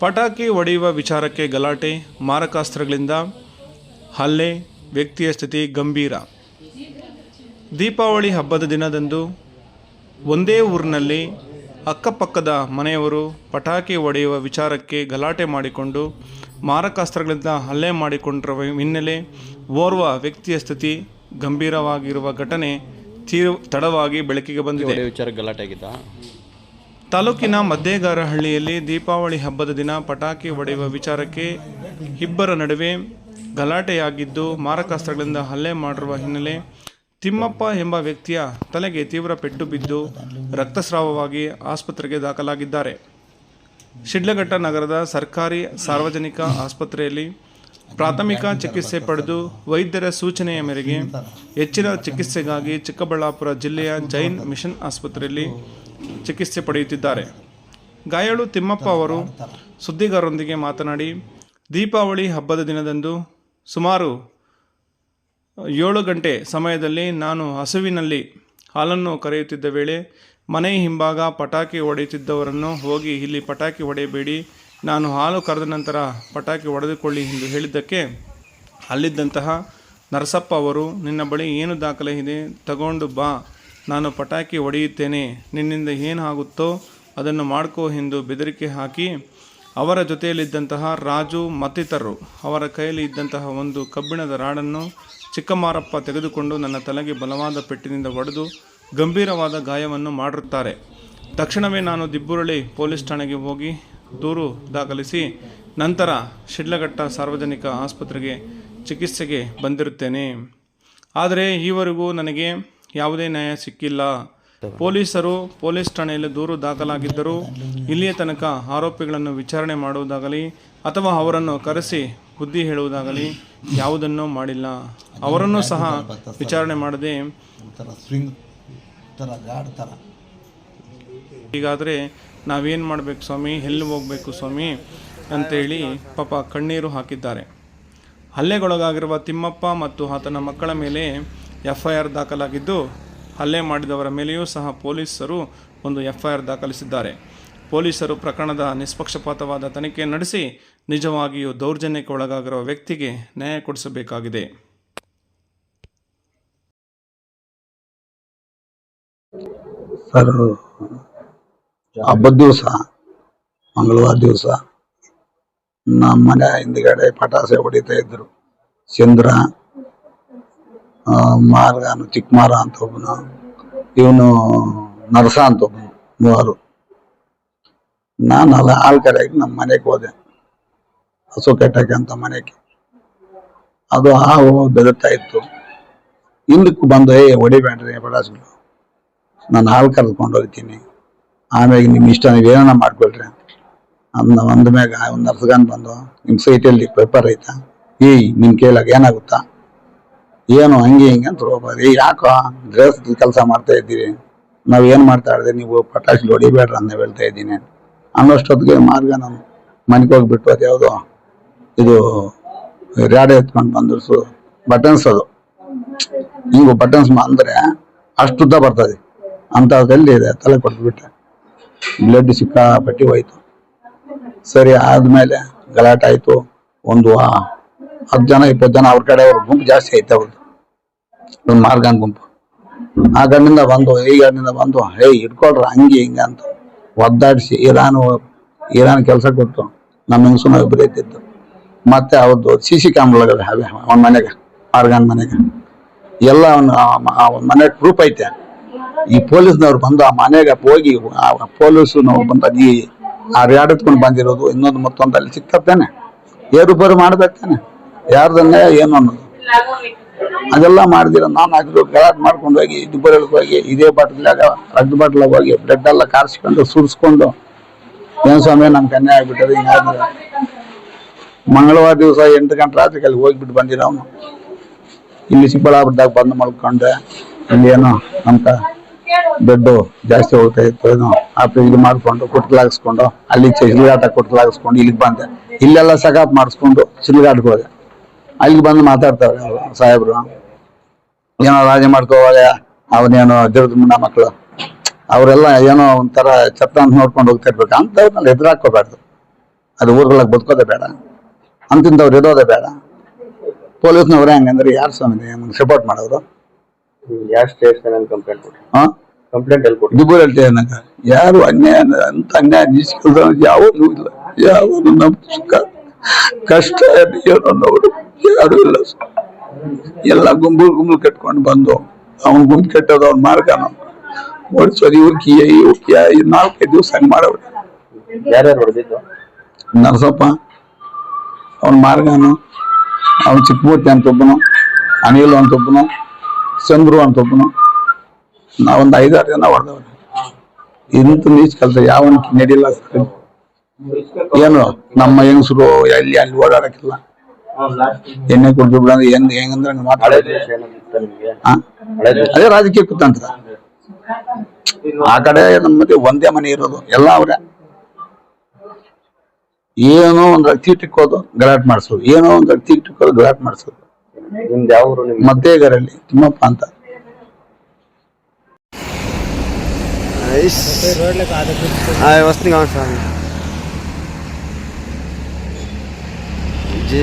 ಪಟಾಕಿ ಹೊಡೆಯುವ ವಿಚಾರಕ್ಕೆ ಗಲಾಟೆ, ಮಾರಕಾಸ್ತ್ರಗಳಿಂದ ಹಲ್ಲೆ, ವ್ಯಕ್ತಿಯ ಸ್ಥಿತಿ ಗಂಭೀರ. ದೀಪಾವಳಿ ಹಬ್ಬದ ದಿನದಂದು ಒಂದೇ ಊರಿನಲ್ಲಿ ಅಕ್ಕಪಕ್ಕದ ಮನೆಯವರು ಪಟಾಕಿ ಹೊಡೆಯುವ ವಿಚಾರಕ್ಕೆ ಗಲಾಟೆ ಮಾಡಿಕೊಂಡು, ಮಾರಕಾಸ್ತ್ರಗಳಿಂದ ಹಲ್ಲೆ ಮಾಡಿಕೊಂಡಿರುವ ಹಿನ್ನೆಲೆ ಓರ್ವ ವ್ಯಕ್ತಿಯ ಸ್ಥಿತಿ ಗಂಭೀರವಾಗಿರುವ ಘಟನೆ ತೀವ್ರ ತಡವಾಗಿ ಬೆಳಕಿಗೆ ಬಂದಿದೆ. ವಿಚಾರ ಗಲಾಟೆ ಆಗಿತ್ತಾ? ತಾಲೂಕಿನ ಮದ್ದೇಗಾರಹಳ್ಳಿಯಲ್ಲಿ ದೀಪಾವಳಿ ಹಬ್ಬದ ದಿನ ಪಟಾಕಿ ಹೊಡೆಯುವ ವಿಚಾರಕ್ಕೆ ಇಬ್ಬರ ನಡುವೆ ಗಲಾಟೆಯಾಗಿದ್ದು ಮಾರಕಾಸ್ತ್ರಗಳಿಂದ ಹಲ್ಲೆ ಮಾಡಿರುವ ಹಿನ್ನೆಲೆ ತಿಮ್ಮಪ್ಪ ಎಂಬ ವ್ಯಕ್ತಿಯ ತಲೆಗೆ ತೀವ್ರ ಪೆಟ್ಟು ಬಿದ್ದು ರಕ್ತಸ್ರಾವವಾಗಿ ಆಸ್ಪತ್ರೆಗೆ ದಾಖಲಾಗಿದ್ದಾರೆ. ಶಿಡ್ಲಘಟ್ಟ ನಗರದ ಸರ್ಕಾರಿ ಸಾರ್ವಜನಿಕ ಆಸ್ಪತ್ರೆಯಲ್ಲಿ ಪ್ರಾಥಮಿಕ ಚಿಕಿತ್ಸೆ ಪಡೆದು ವೈದ್ಯರ ಸೂಚನೆಯ ಮೇರೆಗೆ ಹೆಚ್ಚಿನ ಚಿಕಿತ್ಸೆಗಾಗಿ ಚಿಕ್ಕಬಳ್ಳಾಪುರ ಜಿಲ್ಲೆಯ ಜೈನ್ ಮಿಷನ್ ಆಸ್ಪತ್ರೆಯಲ್ಲಿ ಚಿಕಿತ್ಸೆ ಪಡೆಯುತ್ತಿದ್ದಾರೆ. ಗಾಯಾಳು ತಿಮ್ಮಪ್ಪ ಅವರು ಸುದ್ದಿಗಾರರೊಂದಿಗೆ ಮಾತನಾಡಿ, ದೀಪಾವಳಿ ಹಬ್ಬದ ದಿನದಂದು ಸುಮಾರು ಏಳು ಗಂಟೆ ಸಮಯದಲ್ಲಿ ನಾನು ಹಸುವಿನಲ್ಲಿ ಹಾಲನ್ನು ಕರೆಯುತ್ತಿದ್ದ ವೇಳೆ ಮನೆ ಹಿಂಭಾಗ ಪಟಾಕಿ ಹೊಡೆಯುತ್ತಿದ್ದವರನ್ನು ಹೋಗಿ ಇಲ್ಲಿ ಪಟಾಕಿ ಹೊಡೆಯಬೇಡಿ, ನಾನು ಹಾಲು ಕರೆದ ನಂತರ ಪಟಾಕಿ ಹೊಡೆದುಕೊಳ್ಳಿ ಎಂದು ಹೇಳಿದ್ದಕ್ಕೆ ಅಲ್ಲಿದ್ದಂತಹ ನರಸಪ್ಪ ಅವರು, ನಿನ್ನ ಬಳಿ ಏನು ದಾಖಲೆ ಇದೆ, ತಗೊಂಡು ಬಾ ನಾನು ಪಟಾಕಿ ಹೊಡೆಯುತ್ತೇನೆ, ನಿನ್ನಿಂದ ಏನು ಆಗುತ್ತೋ ಅದನ್ನು ಮಾಡ್ಕೋ ಎಂದು ಬೆದರಿಕೆ ಹಾಕಿ, ಅವರ ಜೊತೆಯಲ್ಲಿದ್ದಂತಹ ರಾಜು ಮತ್ತಿತರರು, ಅವರ ಕೈಯಲ್ಲಿ ಇದ್ದಂತಹ ಒಂದು ಕಬ್ಬಿಣದ ರಾಡನ್ನು ಚಿಕ್ಕಮಾರಪ್ಪ ತೆಗೆದುಕೊಂಡು ನನ್ನ ತಲೆಗೆ ಬಲವಾದ ಪೆಟ್ಟಿನಿಂದ ಹೊಡೆದು ಗಂಭೀರವಾದ ಗಾಯವನ್ನು ಮಾಡಿರುತ್ತಾರೆ. ತಕ್ಷಣವೇ ನಾನು ದಿಬ್ಬುರಳಿ ಪೊಲೀಸ್ ಠಾಣೆಗೆ ಹೋಗಿ ದೂರು ದಾಖಲಿಸಿ, ನಂತರ ಶಿಡ್ಲಘಟ್ಟ ಸಾರ್ವಜನಿಕ ಆಸ್ಪತ್ರೆಗೆ ಚಿಕಿತ್ಸೆಗೆ ಬಂದಿರುತ್ತೇನೆ. ಆದರೆ ಈವರೆಗೂ ನನಗೆ ಯಾವುದೇ ನ್ಯಾಯ ಸಿಕ್ಕಿಲ್ಲ. ಪೊಲೀಸರು ಪೊಲೀಸ್ ಠಾಣೆಯಲ್ಲಿ ದೂರು ದಾಖಲಾಗಿದ್ದರೂ ಇಲ್ಲಿಯ ತನಕ ಆರೋಪಿಗಳನ್ನು ವಿಚಾರಣೆ ಮಾಡುವುದಾಗಲಿ ಅಥವಾ ಅವರನ್ನು ಕರೆಸಿ ಬುದ್ಧಿ ಹೇಳುವುದಾಗಲಿ ಯಾವುದನ್ನೂ ಮಾಡಿಲ್ಲ. ಅವರನ್ನು ಸಹ ವಿಚಾರಣೆ ಮಾಡದೆ ಹೀಗಾದರೆ ನಾವೇನು ಮಾಡಬೇಕು ಸ್ವಾಮಿ? ಎಲ್ಲಿ ಹೋಗಬೇಕು ಸ್ವಾಮಿ? ಅಂತೇಳಿ ಪಾಪ ಕಣ್ಣೀರು ಹಾಕಿದ್ದಾರೆ. ಹಲ್ಲೆಗೊಳಗಾಗಿರುವ ತಿಮ್ಮಪ್ಪ ಮತ್ತು ಆತನ ಮಕ್ಕಳ ಮೇಲೆ ಎಫ್ ಐ ಆರ್ ದಾಖಲಾಗಿದ್ದು, ಹಲ್ಲೆ ಮಾಡಿದವರ ಮೇಲೆಯೂ ಸಹ ಪೊಲೀಸರು ಒಂದು ಎಫ್ ಐ ಆರ್ ದಾಖಲಿಸಿದ್ದಾರೆ. ಪೊಲೀಸರು ಪ್ರಕರಣದ ನಿಷ್ಪಕ್ಷಪಾತವಾದ ತನಿಖೆ ನಡೆಸಿ, ನಿಜವಾಗಿಯೂ ದೌರ್ಜನ್ಯಕ್ಕೆ ಒಳಗಾಗಿರುವ ವ್ಯಕ್ತಿಗೆ ನ್ಯಾಯ ಕೊಡಿಸಬೇಕಾಗಿದೆ. ಹಬ್ಬದ ದಿವಸ, ಮಂಗಳವಾರ ದಿವಸ, ನಮ್ಮ ಮನೆ ಹಿಂದ್ಗಡೆ ಪಟಾಸೆ ಹೊಡಿತಾ ಇದ್ರು. ಚಂದ್ರ ಮಾರ್ಗಾನು ಚಿಕ್ಕಮಾರ ಅಂತ ಒಬ್ಬನು, ಇವನು ನರಸ ಅಂತ ಒಬ್ಬನು, ಮೂವರು. ನಾನು ಅಲ್ಲ ನಮ್ಮ ಮನೆಗೆ ಹೋದೆ. ಹಸು ಕಟ್ಟಕ್ಕೆ ಅಂತ ಮನೆಗೆ. ಅದು ಹಾವು ಬೆದರ್ತಾ ಇತ್ತು. ಹಿಂದಕ್ಕೆ ಬಂದು ಏ ಹೊಡಿಬೇಡ್ರಿ ಬಡಾಸ್ಗಳು ನಾನು ಹಾಲು ಕರೆದುಕೊಂಡು ಹೋಗ್ತೀನಿ ಆಮೇಲೆ ನಿಮ್ಮ ಇಷ್ಟ, ನೀವು ಏನೋ ಮಾಡ್ಕೊಳ್ರಿ. ಅದನ್ನ ಒಂದ ಮ್ಯಾಗ ಒಂದು ನರ್ಸ್ಗಾನ್ ಬಂದು ನಿಮ್ಮ ಸೈಟಲ್ಲಿ ಪೇಪರ್ ಐತಾ? ಏಯ್ ನಿಮ್ಮ ಕೇಳಾಗ ಏನಾಗುತ್ತಾ? ಏನು ಹಂಗೆ ಹಿಂಗೆ ಅಂತ ಹೋಗ್ಬಾರ್ದು. ಯಾಕೆ ಯಾಕೋ ಡ್ರೆಸ್ ಕೆಲಸ ಮಾಡ್ತಾ ಇದ್ದೀರಿ? ನಾವು ಏನು ಮಾಡ್ತಾ ಇದ್ದೀವಿ ನೀವು ಪಟಾಕಿ ಹೊಡಿಬೇಡ್ರಿ ಅಂತ ಹೇಳ್ತಾ ಇದ್ದೀನಿ. ಅನ್ನೋಷ್ಟೊತ್ತಿಗೆ ಮಾರ್ಗ ನಾನು ಮನೆಗೆ ಹೋಗಿಬಿಟ್ಟು ಅದು ಯಾವುದೋ ಇದು ರ್ಯಾಡೆ ಎತ್ಕೊಂಡು ಬಂದಿರ್ಸು ಬಟನ್ಸ್ ಅದು. ನೀವು ಬಟನ್ಸ್ ಅಂದ್ರೆ ಅಷ್ಟುದ್ದ ಬರ್ತದೆ. ಅಂಥದ್ದಲ್ಲಿ ಇದೆ, ತಲೆ ಕೊಟ್ಬಿಟ್ಟೆ ಬ್ಲಡ್ ಸಿಕ್ಕಾಪಟ್ಟಿ ಹೋಯ್ತು. ಸರಿ, ಆದಮೇಲೆ ಗಲಾಟೆ ಆಯಿತು. ಒಂದು ಹತ್ತು ಜನ, ಇಪ್ಪತ್ತು ಜನ ಅವ್ರ ಕಡೆ ಅವ್ರ ಗುಂಪು ಜಾಸ್ತಿ ಆಯ್ತು ಅವ್ರದ್ದು ಒಂದು ಮಾರ್ಗನ್ ಗುಂಪು ಆ ಗಣ್ಣಿಂದ ಬಂದು, ಈ ಗಣ್ಣಿಂದ ಬಂದು, ಹೇ ಇಟ್ಕೊಳ್ರ ಹಂಗೆ ಹಿಂಗೆ ಅಂತ ಒದ್ದಾಡಿಸಿ ಇರಾನ್ ಇರಾನ್ ಕೆಲಸ ಕೊಟ್ಟು ನಮ್ಮ ಹೆಂಗಸು ನಾವು ಇಬ್ಬರು ಇದ್ದಿದ್ದು ಮತ್ತೆ ಅವ್ರದ್ದು ಸಿ ಸಿ ಕ್ಯಾಮ್ರಾಗಳು ಹಾಗೆ, ಅವನ ಮನೆಗೆ ಮಾರ್ಗನ್ ಮನೆಗೆ. ಎಲ್ಲ ಅವನು ಅವನ ಮನೆ ಪ್ರೂಫ್ ಐತೆ. ಈ ಪೊಲೀಸ್ನವ್ರು ಬಂದು ಆ ಮನೆಗೆ ಹೋಗಿ, ಆ ಪೊಲೀಸ್ನವ್ರು ಬಂದ ಈ ಆ ರ್ಯಾಡತ್ಕೊಂಡು ಬಂದಿರೋದು, ಇನ್ನೊಂದು ಮತ್ತೊಂದು ಅಲ್ಲಿ ಸಿಕ್ತಾನೆ ಏರುಪೇರು ಮಾಡ್ಬೇಕೇನೆ ಯಾರ್ದನ್ನೇ ಏನು ಅನ್ನೋದು ಅದೆಲ್ಲ ಮಾಡಿದಿರ. ನಾನು ಹಾಕಿದ್ರು ಗಲಾಟ್ ಮಾಡ್ಕೊಂಡು ಹೋಗಿ ದುಬ್ಬರಲ್ಲಿ ಹೋಗಿ, ಇದೇ ಬಾಟ್ಲಾಗ ರದ್ದು ಬಾಟ್ಲಾಗ ಹೋಗಿ ಬ್ಲಡ್ ಎಲ್ಲ ಕಾರ್ಸ್ಕೊಂಡು, ಸುರಿಸ್ಕೊಂಡು, ಏನು ಸ್ವಾಮಿ ನಮ್ಮ ಕನ್ಯೆ ಆಗ್ಬಿಟ್ಟದೆ ಮಂಗಳವಾರ ದಿವಸ ಎಂಟು ಗಂಟೆ ರಾತ್ರಿ ಅಲ್ಲಿ ಹೋಗ್ಬಿಟ್ಟು ಬಂದಿರ ಅವನು. ಇಲ್ಲಿ ಚಿಕ್ಕಬಳ್ಳಾಪುರದಾಗ ಬಂದು ಮಲ್ಕೊಂಡೆ. ಇಲ್ಲಿ ಏನೋ ಅಂತ ಬೆಡ್ಡು ಜಾಸ್ತಿ ಹೋಗ್ತಾ ಇತ್ತು, ಏನೋ ಆ ಇದು ಮಾಡ್ಕೊಂಡು ಕುಟ್ಲಾಗಿಸ್ಕೊಂಡು ಅಲ್ಲಿ ಚಿಲ್ಗಾಟ ಕುಟ್ಲಾಗಿಸ್ಕೊಂಡು ಇಲ್ಲಿಗೆ ಬಂದೆ. ಇಲ್ಲೆಲ್ಲ ಸಗಾಪ್ ಮಾಡಿಸ್ಕೊಂಡು ಚಿಲ್ಗಾಟ್ಗೆ ಹೋದೆ. ಅಲ್ಲಿಗೆ ಬಂದು ಮಾತಾಡ್ತಾರೆ ಅವ್ರು ಸಾಹೇಬ್ರು. ಏನೋ ರಾಜ ಮಾಡ್ಕೋವಾಗ ಅವನೇನೋ ದೇವ್ರದ ಮುನ್ನ ಮಕ್ಕಳು ಅವರೆಲ್ಲ ಏನೋ ಒಂಥರ ಚತ್ತ ಅಂತ ನೋಡ್ಕೊಂಡು ಹೋಗ್ತಾ ಇರ್ಬೇಕು. ಅಂಥವ್ರನ್ನ ಎದುರಾಕೋಬಾರ್ದು ಅದು ಊರುಗಳಿಗೆ ಬದುಕೋದೇ ಬೇಡ. ಅಂತಿಂತವ್ರು ಇರೋದೇ ಬೇಡ. ಪೊಲೀಸ್ನವ್ರೆ ಹಂಗಂದ್ರೆ ಯಾರು ಸ್ವಾಮಿ ನಮ್ಗೆ ಸಪೋರ್ಟ್ ಮಾಡೋರು? ಯಾವ ಸ್ಟೇಷನ್ ಕಂಪ್ಲೇಂಟ್ ಕೊಟ್ರಿ? ಹಾ? ಕಂಪ್ಲೇಂಟ್ ಎಲ್ಲಿ ಕೊಡಿ ಹೇಳ್ತೇವೆ ನನಗೆ. ಯಾರು ಅನ್ಯಾಯ ಅಂತ ಅನ್ಯಾಯ ನಿಷ್ಕಲ್ದ ಯಾವುದು ಇಲ್ಲ. ಯಾವುದು ನಮ್ಮ ಸುಖ ಕಷ್ಟ ಏನೋ ಅನ್ನೋರು ಯಾರು ಇಲ್ಲ. ಎಲ್ಲ ಗುಂಬುಲ್ ಗುಂಬುಲ್ ಕಟ್ಕೊಂಡು ಬಂದು ಅವನು ಗುಂಪು ಕೆಟ್ಟದ ಅವ್ನು ಮಾರ್ಗ ಓಡಿಸೋದು ಸರಿ ಇವ್ರಿಗೆ ಈ ನಾಲ್ಕೈದು ದಿವಸ ಹಂಗೆ ಮಾಡವ್ರೆ ನರಸಪ್ಪ ಅವನ ಮಾರ್ಗನು ಅವನ್ ಚಿಕ್ಕಮೂರ್ತಿ ಅಂತ ಒಬ್ಬನು ಅನಿಲ್ ಅಂತ ಒಬ್ಬನು ಚಂದ್ರು ಅಂತ ಒಬ್ಬನು ನಾವೊಂದು ಐದಾರು ಜನ ಹೊಡೆದವ್ರೆ ಇಂತ ನೀಚ್ ಕೆಲಸ ಯಾವನ್ ನಡೆಯಲ್ಲ ಸರ್. ಏನು ನಮ್ಮ ಹೆಂಗಸರು ಎಲ್ಲಿ ಅಲ್ಲಿ ಓಡಾಡಕ್ಕಿಲ್ಲ ಎಣ್ಣೆ ಕುಡಿದು ಬಿಡಂದ್ರೆ ಏನ್ ಹೆಂಗಂದ್ರೆ? ಅದೇ ರಾಜಕೀಯ ಕುತಂತ್ರ. ಆ ಕಡೆ ನಮ್ಮ ಮಧ್ಯೆ ಒಂದೇ ಮನೆ ಇರೋದು ಎಲ್ಲ ಅವ್ರೆ. ಏನೋ ಒಂದ್ ಅಕ್ಕಿ ಇಟ್ಕೋದು ಗಲಾಟ್ ಮಾಡಿಸೋದು. ಏನೋ ಒಂದ್ ಅಕ್ಕಿ ಇಟ್ಕೋದು ಗಲಾಟ್ ಮಾಡಿಸೋದು. ಮದ್ದೇಗರಲ್ಲಿ ತಿಮ್ಮಪ್ಪ ಅಂತ. हाँ J